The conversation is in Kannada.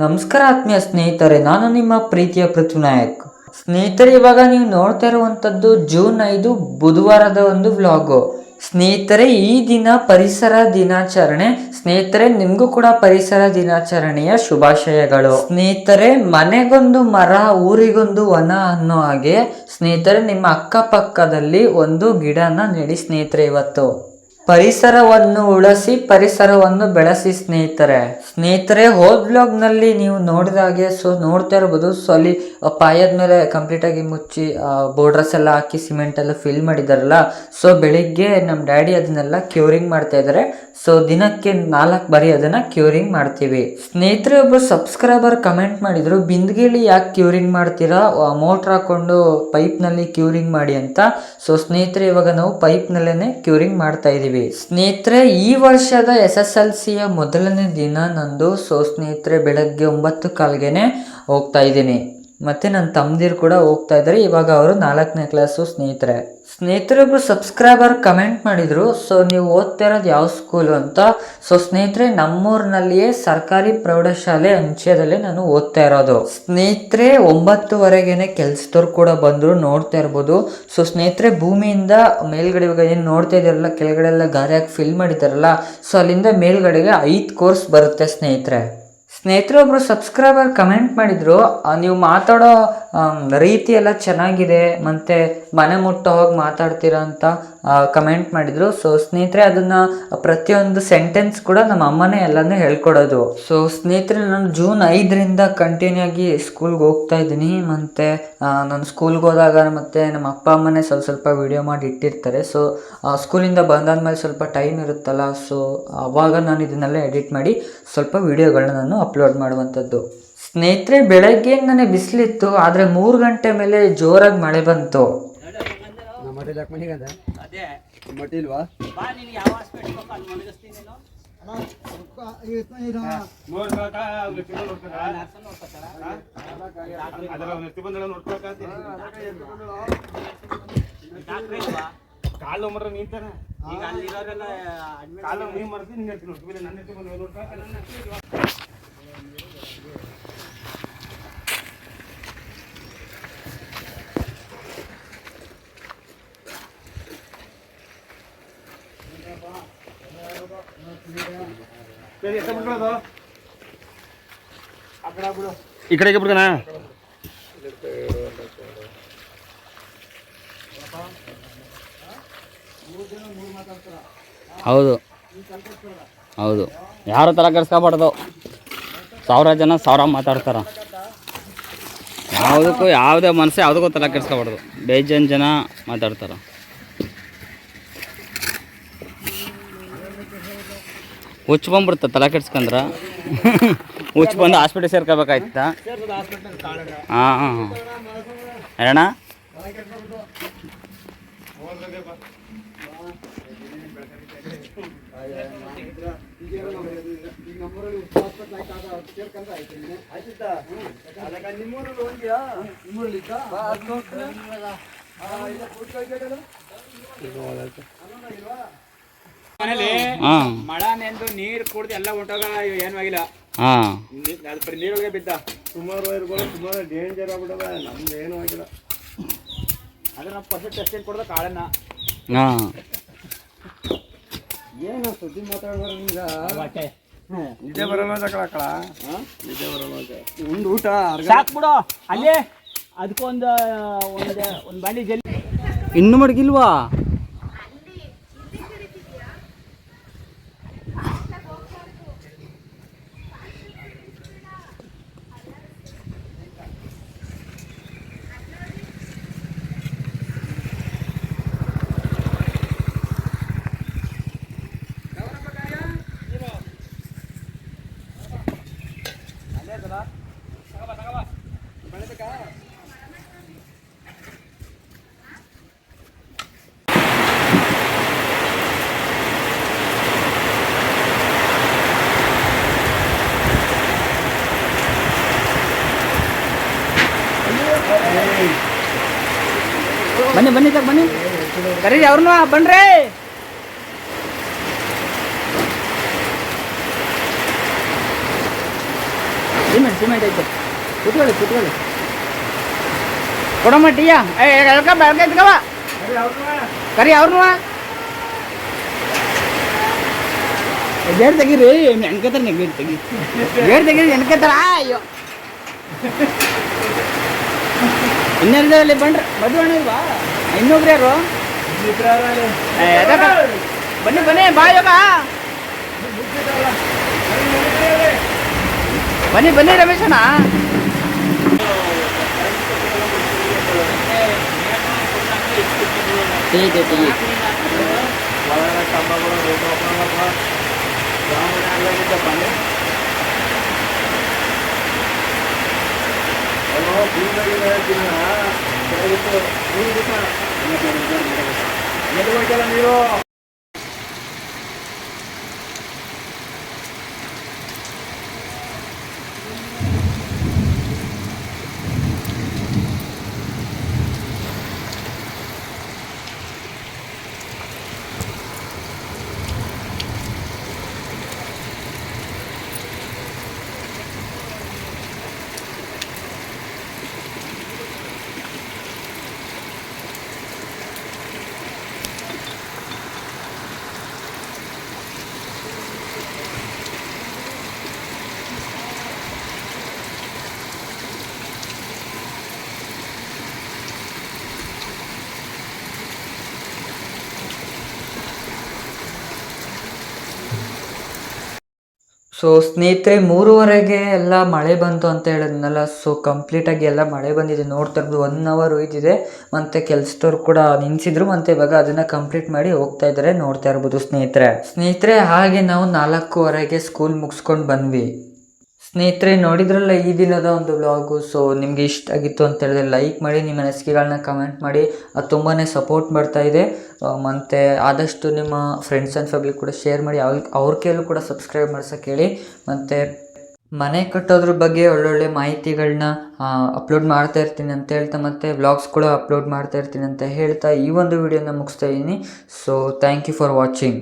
ನಮಸ್ಕಾರ ಆತ್ಮೀಯ ಸ್ನೇಹಿತರೆ, ನಾನು ನಿಮ್ಮ ಪ್ರೀತಿಯ ಪೃಥ್ವಿನಾಯಕ್. ಸ್ನೇಹಿತರೆ, ಇವಾಗ ನೀವು ನೋಡ್ತಾ ಇರುವಂತದ್ದು ಜೂನ್ ಐದು ಬುಧವಾರದ ಒಂದು ವ್ಲಾಗು. ಸ್ನೇಹಿತರೆ, ಈ ದಿನ ಪರಿಸರ ದಿನಾಚರಣೆ. ಸ್ನೇಹಿತರೆ, ನಿಮಗೂ ಕೂಡ ಪರಿಸರ ದಿನಾಚರಣೆಯ ಶುಭಾಶಯಗಳು. ಸ್ನೇಹಿತರೆ, ಮನೆಗೊಂದು ಮರ, ಊರಿಗೊಂದು ವನ ಅನ್ನೋ ಹಾಗೆ ಸ್ನೇಹಿತರೆ, ನಿಮ್ಮ ಅಕ್ಕಪಕ್ಕದಲ್ಲಿ ಒಂದು ಗಿಡನ ನೆಡಿ ಸ್ನೇಹಿತರೆ ಇವತ್ತು. ಪರಿಸರವನ್ನು ಉಳಿಸಿ ಪರಿಸರವನ್ನು ಬೆಳೆಸಿ ಸ್ನೇಹಿತರೆ. ಸ್ನೇಹಿತರೆ, ಹೋದ್ ಬ್ಲಾಗ್ನಲ್ಲಿ ನೀವು ನೋಡಿದ ಹಾಗೆ, ಸೊ ನೋಡ್ತಾ ಇರ್ಬೋದು. ಸೊ ಅಲ್ಲಿ ಪಾಯದ ಮೇಲೆ ಕಂಪ್ಲೀಟ್ ಆಗಿ ಮುಚ್ಚಿ ಬೋರ್ಡ್ರಸ್ ಎಲ್ಲ ಹಾಕಿ ಸಿಮೆಂಟ್ ಎಲ್ಲ ಫಿಲ್ ಮಾಡಿದಾರಲ್ಲ. ಸೊ ಬೆಳಿಗ್ಗೆ ನಮ್ಮ ಡ್ಯಾಡಿ ಅದನ್ನೆಲ್ಲ ಕ್ಯೂರಿಂಗ್ ಮಾಡ್ತಾ ಇದ್ದಾರೆ ಸೊ ದಿನಕ್ಕೆ ನಾಲ್ಕು ಬಾರಿ ಅದನ್ನ ಕ್ಯೂರಿಂಗ್ ಮಾಡ್ತೀವಿ. ಸ್ನೇಹಿತರೆ, ಒಬ್ರು ಸಬ್ಸ್ಕ್ರೈಬರ್ ಕಮೆಂಟ್ ಮಾಡಿದ್ರು, ಬಿಂದ್ಗಿಲಿ ಯಾಕೆ ಕ್ಯೂರಿಂಗ್ ಮಾಡ್ತೀರಾ? ಮೋಟ್ರ್ ಹಾಕೊಂಡು ಪೈಪ್ನಲ್ಲಿ ಕ್ಯೂರಿಂಗ್ ಮಾಡಿ ಅಂತ. ಸೊ ಸ್ನೇಹಿತರೆ, ಇವಾಗ ನಾವು ಪೈಪ್ ನಲ್ಲೇನೆ ಕ್ಯೂರಿಂಗ್ ಮಾಡ್ತಾ ಇದೀವಿ ಸ್ನೇಹಿತರೆ, ಈ ವರ್ಷದ ಎಸ್ ಎಸ್ ಎಲ್ ಸಿಯ ಮೊದಲನೇ ದಿನ ನಂದು ಸೊ ಸ್ನೇಹಿತರೆ ಬೆಳಗ್ಗೆ ಒಂಬತ್ತು ಕಾಲ್ಗೆನೆ ಹೋಗ್ತಾ ಇದ್ದೀನಿ. ಮತ್ತೆ ನನ್ನ ತಮ್ಮದಿರು ಕೂಡ ಹೋಗ್ತಾ ಇದ್ದಾರೆ ಇವಾಗ ಅವರು ನಾಲ್ಕನೇ ಕ್ಲಾಸು ಸ್ನೇಹಿತರೆ. ಸ್ನೇಹಿತರೊಬ್ಬರು ಸಬ್ಸ್ಕ್ರೈಬರ್ ಕಮೆಂಟ್ ಮಾಡಿದರು. ಸೊ ನೀವು ಓದ್ತಾ ಇರೋದು ಯಾವ ಸ್ಕೂಲು ಅಂತ. ಸೊ ಸ್ನೇಹಿತರೆ, ನಮ್ಮೂರಿನಲ್ಲಿಯೇ ಸರ್ಕಾರಿ ಪ್ರೌಢಶಾಲೆ ಅಂಚೆದಲ್ಲಿ ನಾನು ಓದ್ತಾ ಇರೋದು. ಸ್ನೇಹಿತರೆ, ಒಂಬತ್ತುವರೆಗೇನೆ ಕೆಲಸದವ್ರು ಕೂಡ ಬಂದರು, ನೋಡ್ತಾ ಇರ್ಬೋದು. ಸೊ ಸ್ನೇಹಿತರೆ, ಭೂಮಿಯಿಂದ ಮೇಲ್ಗಡೆ ಇವಾಗ ಏನು ನೋಡ್ತಾ ಇದ್ದಾರಲ್ಲ, ಕೆಳಗಡೆ ಎಲ್ಲ ಗಾರೆ ಫಿಲ್ ಮಾಡಿದ್ದಾರಲ್ಲ. ಸೊ ಅಲ್ಲಿಂದ ಮೇಲ್ಗಡೆಗೆ ಐದು ಕೋರ್ಸ್ ಬರುತ್ತೆ ಸ್ನೇಹಿತರೆ. ಸ್ನೇಹಿತರು ಒಬ್ಬರು ಸಬ್ಸ್ಕ್ರೈಬರ್ ಕಮೆಂಟ್ ಮಾಡಿದ್ರು ನೀವು ಮಾತಾಡೋ ರೀತಿ ಎಲ್ಲ ಚೆನ್ನಾಗಿದೆ, ಮತ್ತೆ ಮನೆ ಮುಟ್ಟ ಹೋಗಿ ಮಾತಾಡ್ತೀರಾ ಅಂತ ಕಮೆಂಟ್ ಮಾಡಿದ್ರು. ಸೊ ಸ್ನೇಹಿತರೆ, ಅದನ್ನ ಪ್ರತಿಯೊಂದು ಸೆಂಟೆನ್ಸ್ ಕೂಡ ನಮ್ಮ ಅಮ್ಮನೇ ಎಲ್ಲನೂ ಹೇಳ್ಕೊಡೋದು. ಸೊ ಸ್ನೇಹಿತರೆ, ನಾನು ಜೂನ್ ಐದರಿಂದ ಕಂಟಿನ್ಯೂ ಆಗಿ ಸ್ಕೂಲ್ಗೆ ಹೋಗ್ತಾ ಇದ್ದೀನಿ. ಮತ್ತೆ ನಾನು ಸ್ಕೂಲ್ಗೆ ಹೋದಾಗ ಮತ್ತೆ ನಮ್ಮ ಅಪ್ಪ ಅಮ್ಮನೇ ಸ್ವಲ್ಪ ಸ್ವಲ್ಪ ವಿಡಿಯೋ ಮಾಡಿ ಇಟ್ಟಿರ್ತಾರೆ. ಸೊ ಸ್ಕೂಲಿಂದ ಬಂದಾದ್ಮೇಲೆ ಸ್ವಲ್ಪ ಟೈಮ್ ಇರುತ್ತಲ್ಲ ಸೊ ಅವಾಗ ನಾನು ಇದನ್ನೆಲ್ಲ ಎಡಿಟ್ ಮಾಡಿ ಸ್ವಲ್ಪ ವಿಡಿಯೋಗಳನ್ನ ನಾನು ಅಪ್ಲೋಡ್ ಮಾಡುವಂಥದ್ದು. ಸ್ನೇಹಿತರೆ ಬೆಳಗ್ಗೆ ನನಗೆ ಬಿಸಿಲಿತ್ತು ಆದರೆ ಮೂರು ಗಂಟೆ ಮೇಲೆ ಜೋರಾಗಿ ಮಳೆ ಬಂತು. ಮಟ್ಟಿಲ್ವಾ ಕಾಲು ಮರ ನಿಂತಾನೆ. ಈಗ ಅಲ್ಲಿರೋರೆಲ್ಲ ಕಾಲು ನೀವು ನೋಡ್ತಾ ನನ್ನ ಈ ಕಡೆಗೆ ಬಿಡ್ಕಣ. ಹೌದು. ಹೌದು. ಯಾರು ತಲೆ ಕರ್ಸ್ಕೊಬಾರ್ದು? ಸಾವಿರ ಜನ ಸಾವಿರ ಮಾತಾಡ್ತಾರ. ಯಾವುದಕ್ಕೂ ಯಾವುದೇ ಮನಸ್ಸು ಯಾವುದಕ್ಕೂ ತಲೆ ಕೆಡ್ಸ್ಕೊಬಾರ್ದು. ಬೇಜನ್ ಜನ ಮಾತಾಡ್ತಾರ. ಹುಚ್ಚು ಬಂದ್ಬಿಡ್ತ ತಲೆ ಕೆಡ್ಸ್ಕಂದ್ರ ಹುಚ್ಚು ಬಂದು ಹಾಸ್ಪಿಟಲ್ ಸೇರ್ಕೋಬೇಕಾಯ್ತ ಹಾಂ ಹಾಂ ಹಾಂ. ಹೇಳಣ್ಣ. ಮನೇಲಿ ಹಾಂ. ಮಳನೆಂದು ನೀರ್ ಕುಡ್ದು ಎಲ್ಲ ಹೊಂಟೋಗ ಏನು ಆಗಿಲ್ಲ. ಹಾಂ. ನೀರೊಳಗೆ ಬಿದ್ದ. ಸುಮಾರು ವೈರ್ಗಳು ಸುಮಾರು ಡೇಂಜರ್ ಆಗ್ಬಿಡದ ನಮ್ದು ಏನೂ ಆಗಿಲ್ಲ. ಅದ್ರ ನಾವು ಫಸ್ಟ್ ಟೆಸ್ಟಿಂಗ್ ಕೊಡ್ದ ಕಾಳನ್ನ. ಹಾಂ. ಏನು ಸುದ್ದಿ ಮಾತಾಡ್ಬಾರ ನಿಜ ಬರಲ್ಲ ಅಂತ ಕಳ ನಿದ್ದೆ ಬರಲ್ಲ ಒಂದು ಊಟ ಸಾಕ್ ಬಿಡು. ಅಲ್ಲೇ ಅದಕ್ಕೊಂದು ಒಂದು ಒಂದು ಬಾಂಡಿ ಜಲ್ಲಿ ಇನ್ನು ಮಡಗಿಲ್ವಾ? ಬನ್ನಿ ಬನ್ನಿ ತಗ ಬನ್ನಿ ಕರೀರಿ ಅವ್ರನ್ನ ಬನ್ರಿ ಇನ್ನು ಸಿಮೆಂಟ್ ಐತೆ ಕುತ್ಕೊಳ್ಳಿ ಕುತ್ಕೊಳ್ಳಿ. ಕೊಡಮ್ಮ ಟೀಯ ಎಳ್ಕ ಬೆಳಕ ಎತ್ಕವ ಕರಿ ಅವ್ರನ್ನ ಗೇರ್ ತೆಗೀರಿ ನೆನ್ಕತ್ತಾರ ಗೇಟ್ ತೆಗಿ. ಗೇರ್ ತೆಗೀರಿ ನೆನ್ಕತ್ತಾರ ಅಯ್ಯೋ. ಇನ್ನೆರಡಲ್ಲಿ ಬಂಡ್ರ ಮದುವೆ ಅಣ್ಣ ಇಲ್ವಾ ಇನ್ನೊಬ್ರು ಯಾರು. ಬನ್ನಿ ಬನ್ನಿ ಬಾ. ಯೋಗ ಬನ್ನಿ ಬನ್ನಿ ರಮೇಶ್ ಅಣ್ಣ. ಟೀ ಟೀ ಟೀ ನೀರು ಸೊ ಸ್ನೇಹಿತರೆ, ಮೂರುವರೆಗೆ ಎಲ್ಲ ಮಳೆ ಬಂತು ಅಂತ ಹೇಳಿದ್ನಲ್ಲ ಸೊ ಕಂಪ್ಲೀಟಾಗಿ ಎಲ್ಲ ಮಳೆ ಬಂದಿದೆ. ನೋಡ್ತಾ ಇರ್ಬೋದು ಒನ್ ಅವರ್ ಹೋಯ್ತಿದೆ. ಮತ್ತು ಕೆಲಸದವ್ರು ಕೂಡ ನಿಂತಿದ್ರು. ಮತ್ತು ಇವಾಗ ಅದನ್ನು ಕಂಪ್ಲೀಟ್ ಮಾಡಿ ಹೋಗ್ತಾ ಇದ್ದಾರೆ. ನೋಡ್ತಾ ಇರ್ಬೋದು ಸ್ನೇಹಿತರೆ. ಸ್ನೇಹಿತರೆ, ಹಾಗೆ ನಾವು ನಾಲ್ಕೂವರೆಗೆ ಸ್ಕೂಲ್ ಮುಗಿಸ್ಕೊಂಡು ಬಂದ್ವಿ. ಸ್ನೇಹಿತರೆ, ನೋಡಿದ್ರಲ್ಲ ಈ ದಿನದ ಒಂದು ವ್ಲಾಗು ಸೊ ನಿಮಗೆ ಇಷ್ಟ ಆಗಿತ್ತು ಅಂತ ಹೇಳಿದ್ರೆ ಲೈಕ್ ಮಾಡಿ, ನಿಮ್ಮ ಅನಿಸಿಕೆಗಳನ್ನ ಕಮೆಂಟ್ ಮಾಡಿ. ಅದು ತುಂಬಾ ಸಪೋರ್ಟ್ ಮಾಡ್ತಾ ಇದೆ. ಮತ್ತು ಆದಷ್ಟು ನಿಮ್ಮ ಫ್ರೆಂಡ್ಸ್ ಆ್ಯಂಡ್ ಫ್ಯಾಮಿಲಿ ಕೂಡ ಶೇರ್ ಮಾಡಿ. ಅವ್ರ ಅವ್ರ ಕೈಲೂ ಕೂಡ ಸಬ್ಸ್ಕ್ರೈಬ್ ಮಾಡ್ಸೋಕೆ ಹೇಳಿ. ಮತ್ತು ಮನೆ ಕಟ್ಟೋದ್ರ ಬಗ್ಗೆ ಒಳ್ಳೊಳ್ಳೆ ಮಾಹಿತಿಗಳನ್ನ ಅಪ್ಲೋಡ್ ಮಾಡ್ತಾ ಇರ್ತೀನಿ ಅಂತ ಹೇಳ್ತಾ, ಮತ್ತು ವ್ಲಾಗ್ಸ್ ಕೂಡ ಅಪ್ಲೋಡ್ ಮಾಡ್ತಾ ಇರ್ತೀನಿ ಅಂತ ಹೇಳ್ತಾ ಈ ಒಂದು ವಿಡಿಯೋನ ಮುಗಿಸ್ತಾ ಇದ್ದೀನಿ. So thank you for watching